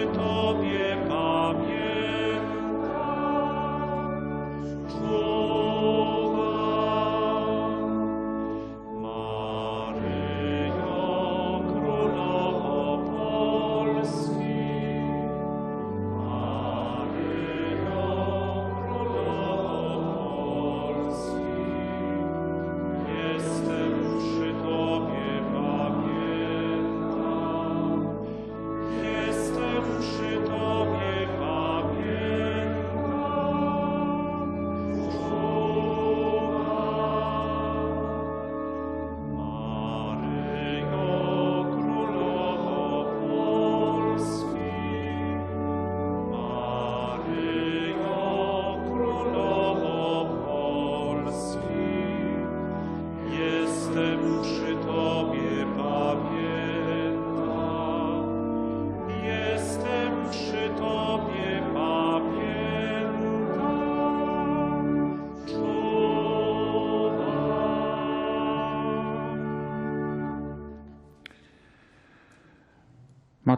et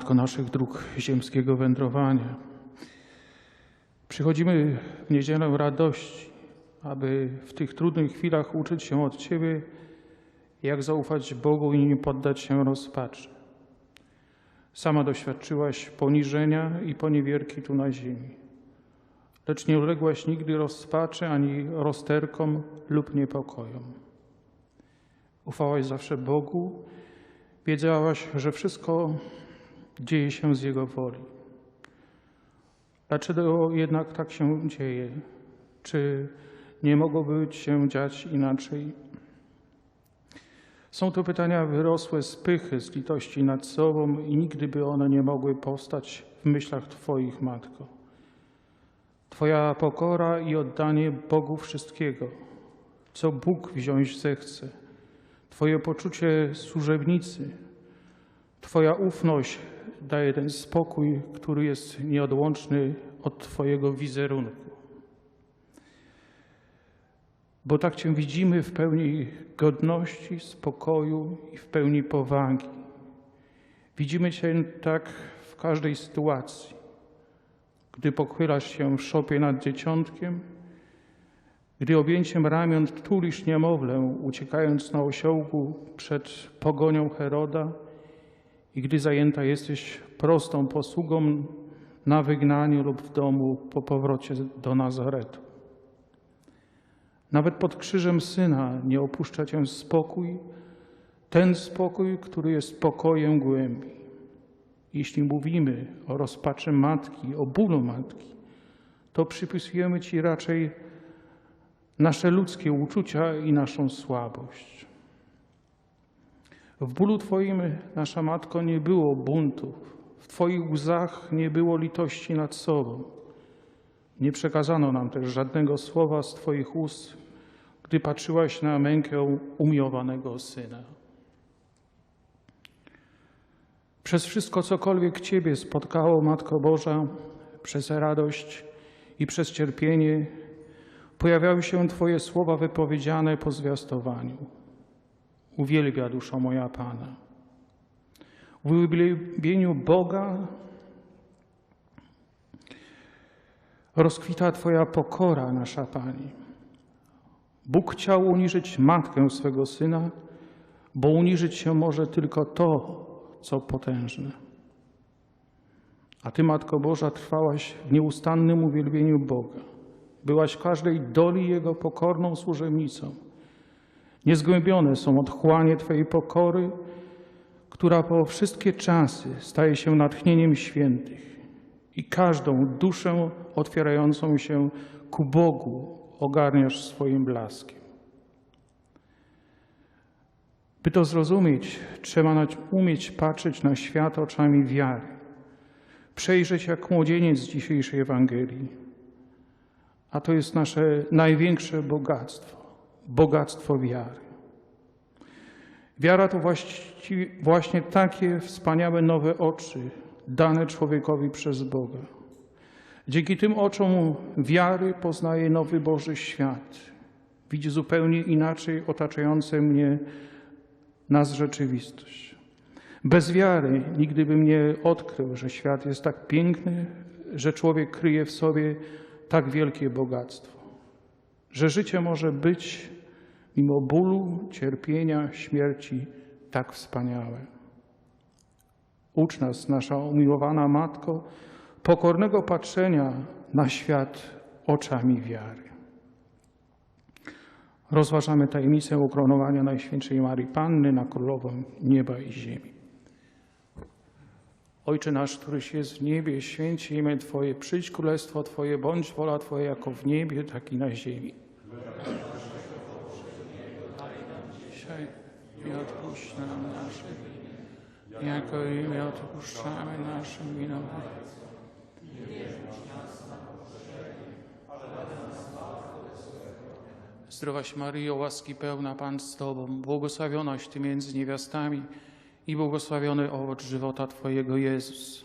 Matko naszych dróg ziemskiego wędrowania. Przychodzimy w niedzielę radości, aby w tych trudnych chwilach uczyć się od Ciebie, jak zaufać Bogu i nie poddać się rozpaczy. Sama doświadczyłaś poniżenia i poniewierki tu na ziemi, lecz nie uległaś nigdy rozpaczy ani rozterkom lub niepokojom. Ufałaś zawsze Bogu, wiedziałaś, że wszystko dzieje się z Jego woli. Dlaczego jednak tak się dzieje? Czy nie mogłoby się dziać inaczej? Są to pytania wyrosłe z pychy, z litości nad sobą i nigdy by one nie mogły powstać w myślach Twoich, Matko. Twoja pokora i oddanie Bogu wszystkiego, co Bóg wziąć zechce. Twoje poczucie służebnicy, Twoja ufność daje ten spokój, który jest nieodłączny od Twojego wizerunku. Bo tak Cię widzimy w pełni godności, spokoju i w pełni powagi. Widzimy Cię tak w każdej sytuacji. Gdy pochylasz się w szopie nad dzieciątkiem, gdy objęciem ramion tulisz niemowlę, uciekając na osiołku przed pogonią Heroda i gdy zajęta jesteś prostą posługą na wygnaniu lub w domu po powrocie do Nazaretu. Nawet pod krzyżem Syna nie opuszcza Cię spokój, ten spokój, który jest pokojem głębi. Jeśli mówimy o rozpaczy matki, o bólu matki, to przypisujemy Ci raczej nasze ludzkie uczucia i naszą słabość. W bólu Twoim, nasza Matko, nie było buntów, w Twoich łzach nie było litości nad sobą. Nie przekazano nam też żadnego słowa z Twoich ust, gdy patrzyłaś na mękę umiłowanego Syna. Przez wszystko, cokolwiek Ciebie spotkało, Matko Boża, przez radość i przez cierpienie, pojawiały się Twoje słowa wypowiedziane po zwiastowaniu. Uwielbia duszo moja Pana. W uwielbieniu Boga rozkwita Twoja pokora, nasza Pani. Bóg chciał uniżyć matkę swego Syna, bo uniżyć się może tylko to, co potężne. A Ty, Matko Boża, trwałaś w nieustannym uwielbieniu Boga. Byłaś w każdej doli Jego pokorną służebnicą. Niezgłębione są otchłanie Twojej pokory, która po wszystkie czasy staje się natchnieniem świętych i każdą duszę otwierającą się ku Bogu ogarniasz swoim blaskiem. By to zrozumieć, trzeba umieć patrzeć na świat oczami wiary, przejrzeć jak młodzieniec z dzisiejszej Ewangelii. A to jest nasze największe bogactwo bogactwo wiary. Wiara to właśnie takie wspaniałe nowe oczy dane człowiekowi przez Boga. Dzięki tym oczom wiary poznaje nowy Boży świat. Widzi zupełnie inaczej otaczające mnie nas rzeczywistość. Bez wiary nigdy bym nie odkrył, że świat jest tak piękny, że człowiek kryje w sobie tak wielkie bogactwo, że życie może być mimo bólu, cierpienia, śmierci tak wspaniałe. Ucz nas, nasza umiłowana Matko, pokornego patrzenia na świat oczami wiary. Rozważamy tajemnicę ukronowania Najświętszej Marii Panny na Królową Nieba i Ziemi. Ojcze nasz, któryś jest w niebie, święci imię Twoje, przyjdź królestwo Twoje, bądź wola Twoja jako w niebie, tak i na ziemi. Dzisiaj i odpuść nam nasze jako i my odpuszczamy naszym winowajcom. Zdrowaś Maryjo, łaski pełna Pan z Tobą, błogosławionaś Ty między niewiastami i błogosławiony owoc żywota Twojego Jezus.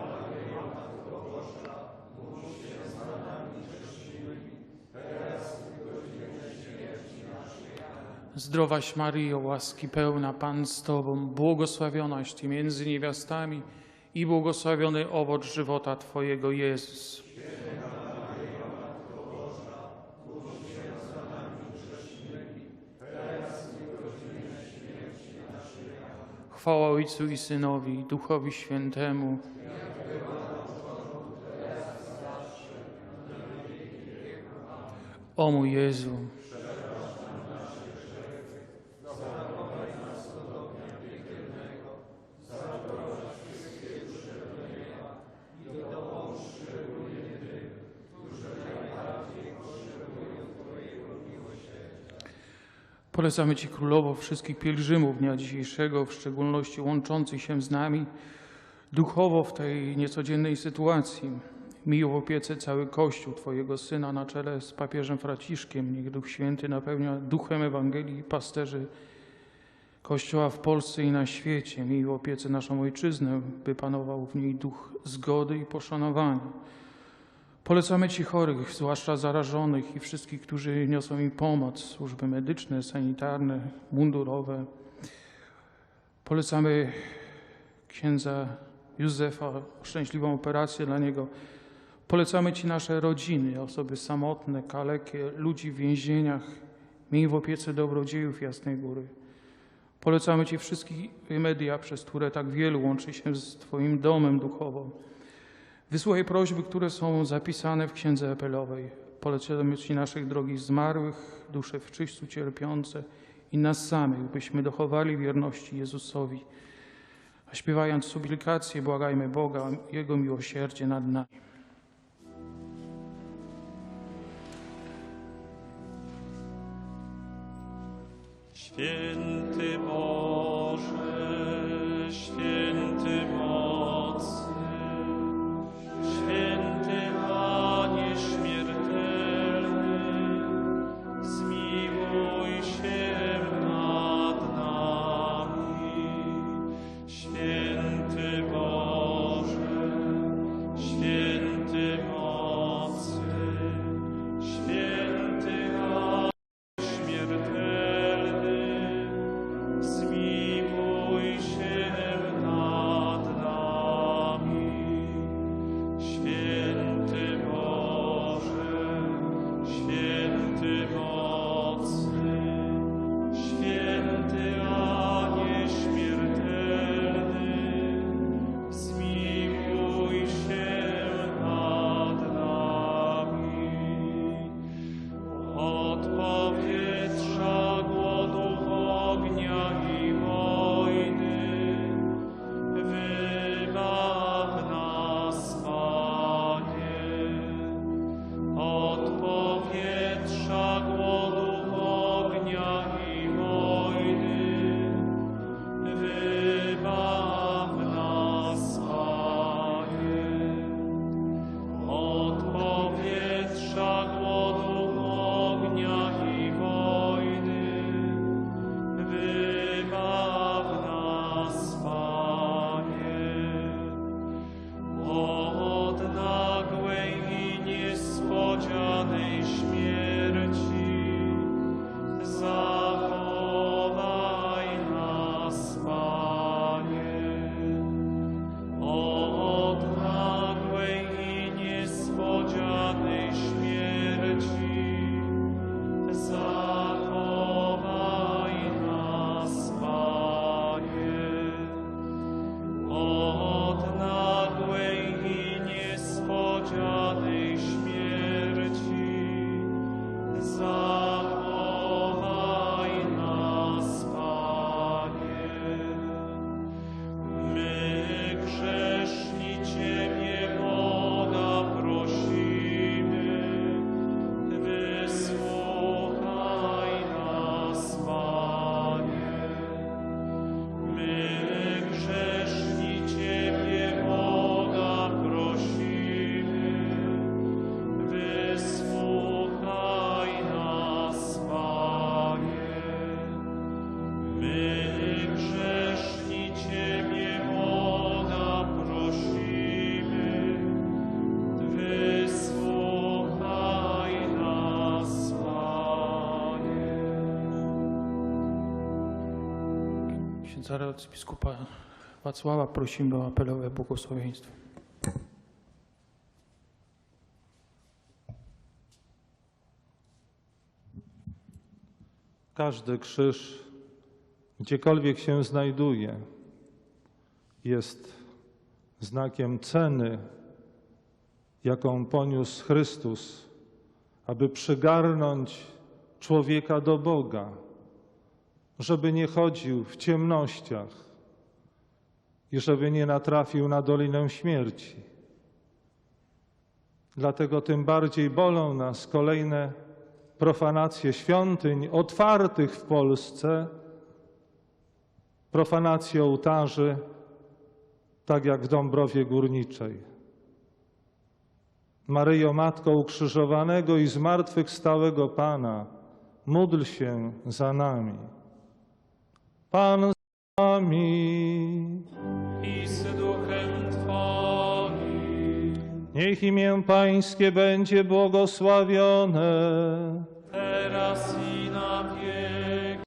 Zdrowaś Maryjo, łaski pełna Pan z Tobą, błogosławionaś Ty między niewiastami i błogosławiony owoc żywota Twojego Jezus. Chwała Ojcu i Synowi, Duchowi Świętemu. O mój Jezu. Polecamy Ci Królowo wszystkich pielgrzymów dnia dzisiejszego, w szczególności łączących się z nami duchowo w tej niecodziennej sytuacji. Mił w opiece cały Kościół Twojego Syna na czele z papieżem Fraciszkiem. Niech Duch Święty napełnia duchem Ewangelii pasterzy Kościoła w Polsce i na świecie. Miej w opiece naszą Ojczyznę, by panował w niej duch zgody i poszanowania. Polecamy Ci chorych, zwłaszcza zarażonych i wszystkich, którzy niosą im pomoc, służby medyczne, sanitarne, mundurowe. Polecamy księdza Józefa, szczęśliwą operację dla niego. Polecamy Ci nasze rodziny, osoby samotne, kalekie, ludzi w więzieniach. Miej w opiece dobrodziejów Jasnej Góry. Polecamy Ci wszystkie media, przez które tak wielu łączy się z Twoim domem duchowo. Wysłuchaj prośby, które są zapisane w Księdze Epelowej. Polecamy Ci naszych drogich zmarłych, dusze w czyśćcu cierpiące i nas samych, byśmy dochowali wierności Jezusowi. A śpiewając suplikację, błagajmy Boga, Jego miłosierdzie nad nami. Święty Boże, Od biskupa Wacława prosimy o apelowe błogosławieństwo. Każdy krzyż, gdziekolwiek się znajduje, jest znakiem ceny, jaką poniósł Chrystus, aby przygarnąć człowieka do Boga, żeby nie chodził w ciemnościach i żeby nie natrafił na dolinę śmierci. Dlatego tym bardziej bolą nas kolejne profanacje świątyń otwartych w Polsce, profanacje ołtarzy, tak jak w Dąbrowie Górniczej. Maryjo, Matko ukrzyżowanego i zmartwychwstałego Pana, módl się za nami. Pan z nami. i z duchem Twoim, Niech imię Pańskie będzie błogosławione. teraz i na wieki,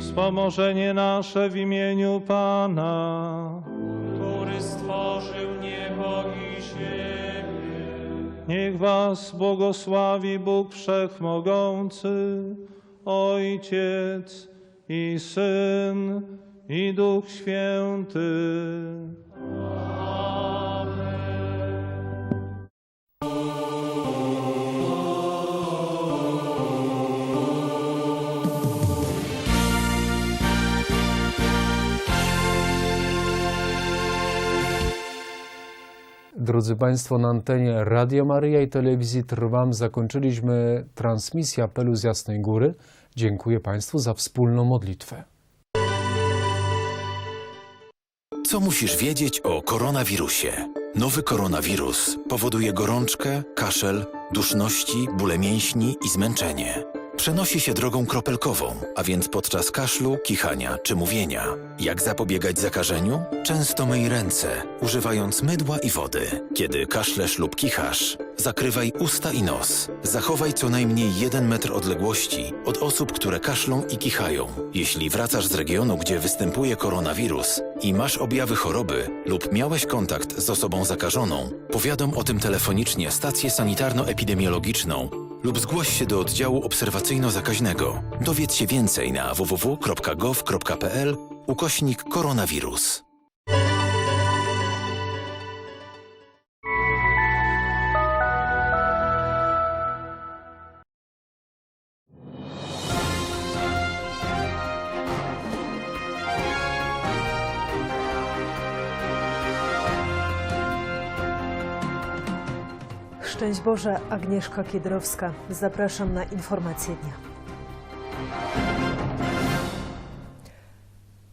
Wspomożenie nasze w imieniu Pana. który stworzył niebo i ziemię. Niech was błogosławi Bóg Wszechmogący, Ojciec i Syn i Duch Święty. Drodzy Państwo, na antenie Radio Maryja i Telewizji Trwam zakończyliśmy transmisję apelu z Jasnej Góry. Dziękuję Państwu za wspólną modlitwę. Co musisz wiedzieć o koronawirusie? Nowy koronawirus powoduje gorączkę, kaszel, duszności, bóle mięśni i zmęczenie. Przenosi się drogą kropelkową, a więc podczas kaszlu, kichania czy mówienia. Jak zapobiegać zakażeniu? Często myj ręce, używając mydła i wody. Kiedy kaszlesz lub kichasz, zakrywaj usta i nos. Zachowaj co najmniej 1 metr odległości od osób, które kaszlą i kichają. Jeśli wracasz z regionu, gdzie występuje koronawirus i masz objawy choroby lub miałeś kontakt z osobą zakażoną, powiadom o tym telefonicznie stację sanitarno-epidemiologiczną lub zgłoś się do oddziału obserwacyjno-zakaźnego. Dowiedz się więcej na www.gov.pl ukośnik koronawirus. Boże, Agnieszka Kiedrowska. Zapraszam na informacje dnia.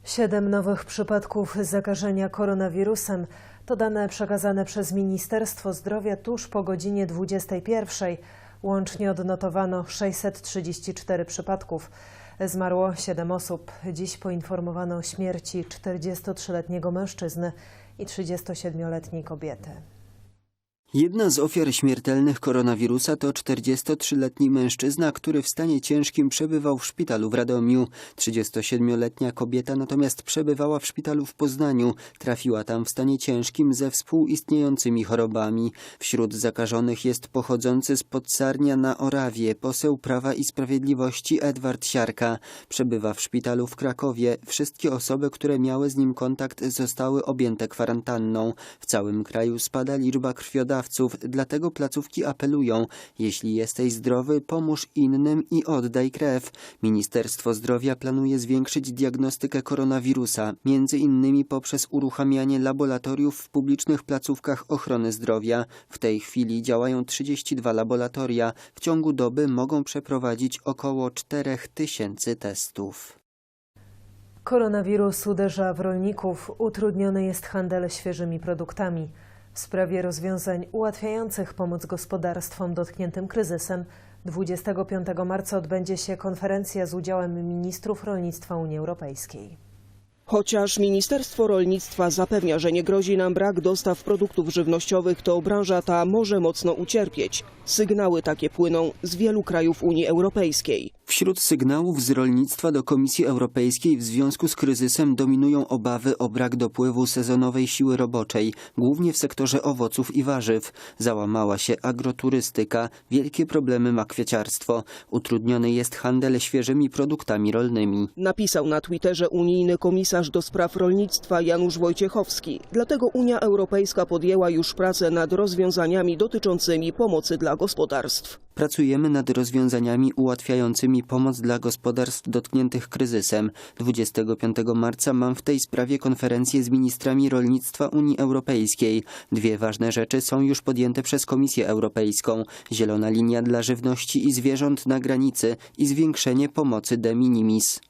Siedem nowych przypadków zakażenia koronawirusem to dane przekazane przez Ministerstwo Zdrowia tuż po godzinie 21. Łącznie odnotowano 634 przypadków. Zmarło 7 osób. Dziś poinformowano o śmierci 43-letniego mężczyzny i 37-letniej kobiety. Jedna z ofiar śmiertelnych koronawirusa to 43-letni mężczyzna, który w stanie ciężkim przebywał w szpitalu w Radomiu. 37-letnia kobieta natomiast przebywała w szpitalu w Poznaniu. Trafiła tam w stanie ciężkim ze współistniejącymi chorobami. Wśród zakażonych jest pochodzący z Podsarnia na Orawie poseł Prawa i Sprawiedliwości Edward Siarka. Przebywa w szpitalu w Krakowie. Wszystkie osoby, które miały z nim kontakt zostały objęte kwarantanną. W całym kraju spada liczba krwiodawców, dlatego placówki apelują: jeśli jesteś zdrowy, pomóż innym i oddaj krew. Ministerstwo Zdrowia planuje zwiększyć diagnostykę koronawirusa, między innymi poprzez uruchamianie laboratoriów w publicznych placówkach ochrony zdrowia. W tej chwili działają 32 laboratoria. W ciągu doby mogą przeprowadzić około 4000 testów. Koronawirus uderza w rolników, utrudniony jest handel świeżymi produktami. W sprawie rozwiązań ułatwiających pomoc gospodarstwom dotkniętym kryzysem 25 marca odbędzie się konferencja z udziałem ministrów rolnictwa Unii Europejskiej. Chociaż Ministerstwo Rolnictwa zapewnia, że nie grozi nam brak dostaw produktów żywnościowych, to branża ta może mocno ucierpieć. Sygnały takie płyną z wielu krajów Unii Europejskiej. Wśród sygnałów z rolnictwa do Komisji Europejskiej w związku z kryzysem dominują obawy o brak dopływu sezonowej siły roboczej, głównie w sektorze owoców i warzyw. Załamała się agroturystyka, wielkie problemy ma kwieciarstwo, utrudniony jest handel świeżymi produktami rolnymi. Napisał na Twitterze unijny komisarz do spraw rolnictwa Janusz Wojciechowski. Dlatego Unia Europejska podjęła już pracę nad rozwiązaniami dotyczącymi pomocy dla gospodarstw. Pracujemy nad rozwiązaniami ułatwiającymi pomoc dla gospodarstw dotkniętych kryzysem. 25 marca mam w tej sprawie konferencję z ministrami rolnictwa Unii Europejskiej. Dwie ważne rzeczy są już podjęte przez Komisję Europejską. Zielona linia dla żywności i zwierząt na granicy i zwiększenie pomocy de minimis.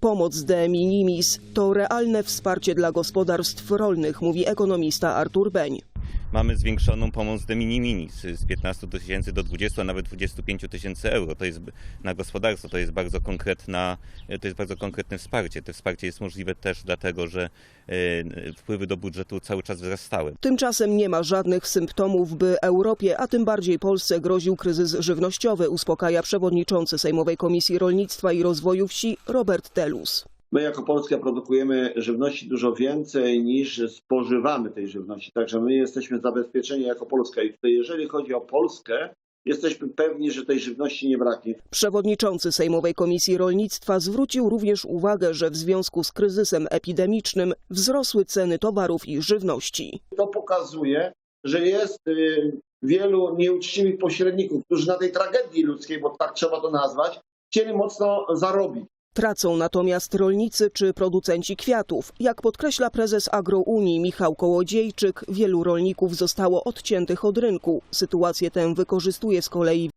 Pomoc de minimis to realne wsparcie dla gospodarstw rolnych, mówi ekonomista Artur Beń. Mamy zwiększoną pomoc de minimis z 15 tysięcy do 20, a nawet 25 tysięcy euro. To jest na gospodarstwo, to jest bardzo konkretna, to jest bardzo konkretne wsparcie. To wsparcie jest możliwe też dlatego, że e, wpływy do budżetu cały czas wzrastały. Tymczasem nie ma żadnych symptomów, by Europie, a tym bardziej Polsce groził kryzys żywnościowy, uspokaja przewodniczący Sejmowej Komisji Rolnictwa i Rozwoju Wsi Robert Telus. My jako Polska produkujemy żywności dużo więcej niż spożywamy tej żywności, także my jesteśmy zabezpieczeni jako Polska i tutaj jeżeli chodzi o Polskę, jesteśmy pewni, że tej żywności nie braknie. Przewodniczący Sejmowej Komisji Rolnictwa zwrócił również uwagę, że w związku z kryzysem epidemicznym wzrosły ceny towarów i żywności. To pokazuje, że jest y, wielu nieuczciwych pośredników, którzy na tej tragedii ludzkiej, bo tak trzeba to nazwać, chcieli mocno zarobić. Tracą natomiast rolnicy czy producenci kwiatów. Jak podkreśla prezes Agrounii Michał Kołodziejczyk, wielu rolników zostało odciętych od rynku. Sytuację tę wykorzystuje z kolei